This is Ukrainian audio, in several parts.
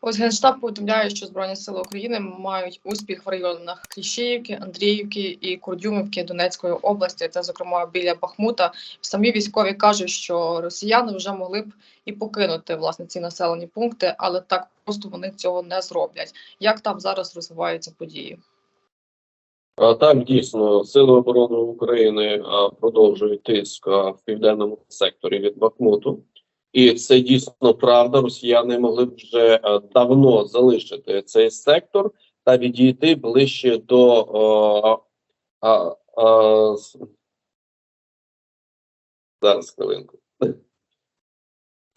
Ось Генштаб повідомляє, що Збройні сили України мають успіх в районах Кліщеївки, Андріївки і Курдюмівки Донецької області, це зокрема біля Бахмута. Самі військові кажуть, що росіяни вже могли б і покинути власне ці населені пункти, але так просто вони цього не зроблять. Як там зараз розвиваються події? А, Так, дійсно, Сили оборони України продовжують тиск в південному секторі від Бахмуту. І це дійсно правда. Росіяни могли б вже давно залишити цей сектор та відійти ближче до а, зараз хвилинку.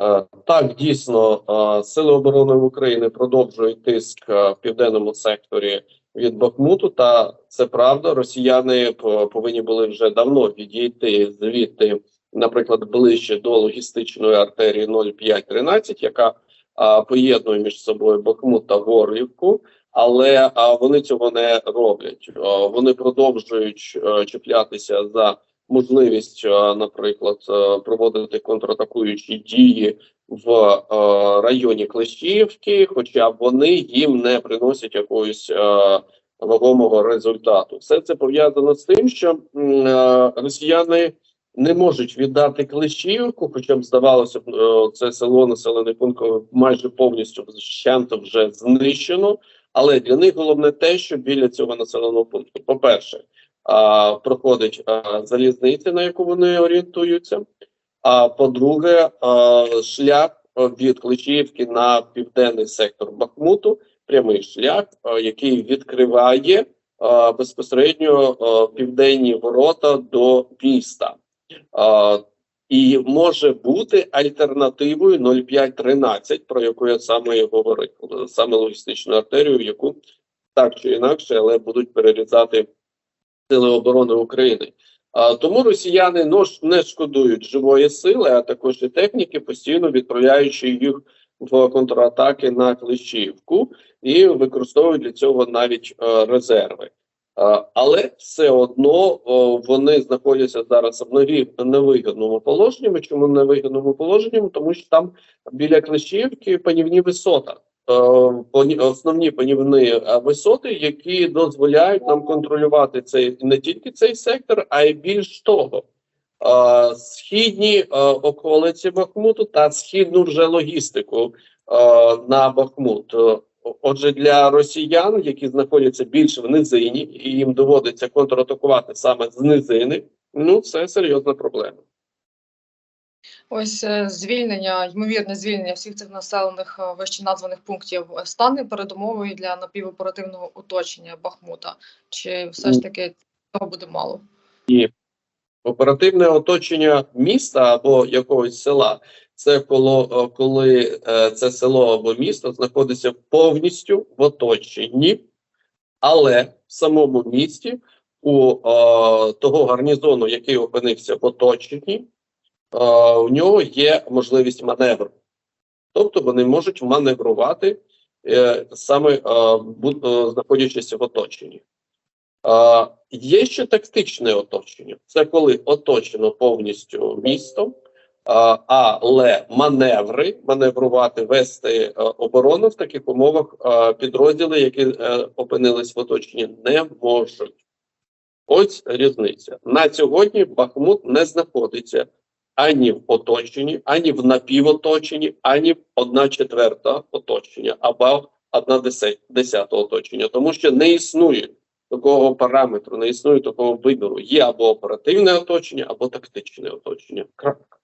Е, Так, дійсно, е, Сили оборони України продовжують тиск е, в південному секторі від Бахмуту. Та це правда. Росіяни повинні були вже давно відійти звідти, наприклад, ближче до логістичної артерії 0513, яка а, поєднує між собою Бахмут та Горлівку. Але а, вони цього не роблять. А, вони продовжують е, чіплятися за можливість, е, наприклад, е, проводити контратакуючі дії в е, районі Клещіївки, хоча вони їм не приносять якогось е, вагомого результату. Все це пов'язано з тим, що е, росіяни не можуть віддати Клещіївку, хоча б здавалося б, е, це село населений пункт майже повністю вщент вже знищено. Але для них головне те, що біля цього населеного пункту, по-перше, проходить а, залізниця, на яку вони орієнтуються. А по-друге, шлях від Кличіївки на південний сектор Бахмуту, прямий шлях, який відкриває безпосередньо південні ворота до міста. І може бути альтернативою 0513, про яку я саме і говорив, саме логістичну артерію, яку так чи інакше, але будуть перерізати Сили оборони України. А, тому росіяни не шкодують живої сили, а також і техніки, постійно відправляючи їх в контратаки на Клещіївку і використовують для цього навіть е, резерви. А, але все одно вони знаходяться зараз в невигідному положенні. Чому невигідному положенні? Тому що там біля Клещіївки панівні висота. Е, основні панівні е, висоти, які дозволяють нам контролювати цей не тільки цей сектор, а й більш того, е, східні е, околиці Бахмуту та східну вже логістику е, на Бахмут. Отже, для росіян, які знаходяться більш в низині, і їм доводиться контратакувати саме з низини, ну це серйозна проблема. Ось е, звільнення, ймовірне звільнення всіх цих населених е, вище названих пунктів е, стане передумовою для напівоперативного оточення Бахмута. Чи все ж таки цього буде мало? Ні. Оперативне оточення міста або якогось села це коло, е, коли е, це село або місто знаходиться повністю в оточенні, але в самому місті у е, того гарнізону, який опинився в оточенні, е, у нього є можливість маневру. Тобто вони можуть маневрувати е, саме е, бу- е, знаходячись в оточенні. Е, є ще тактичне оточення. Це коли оточено повністю місто, але маневри, маневрувати, вести е, оборону в таких умовах е, підрозділи, які е, опинились в оточенні, не можуть. Ось різниця. На сьогодні Бахмут не знаходиться ані в оточенні, ані в напівоточенні, ані в одна четверта оточення, або одна десята оточення, тому що не існує такого параметру, не існує такого вибору. Є або оперативне оточення, або тактичне оточення. Крапка.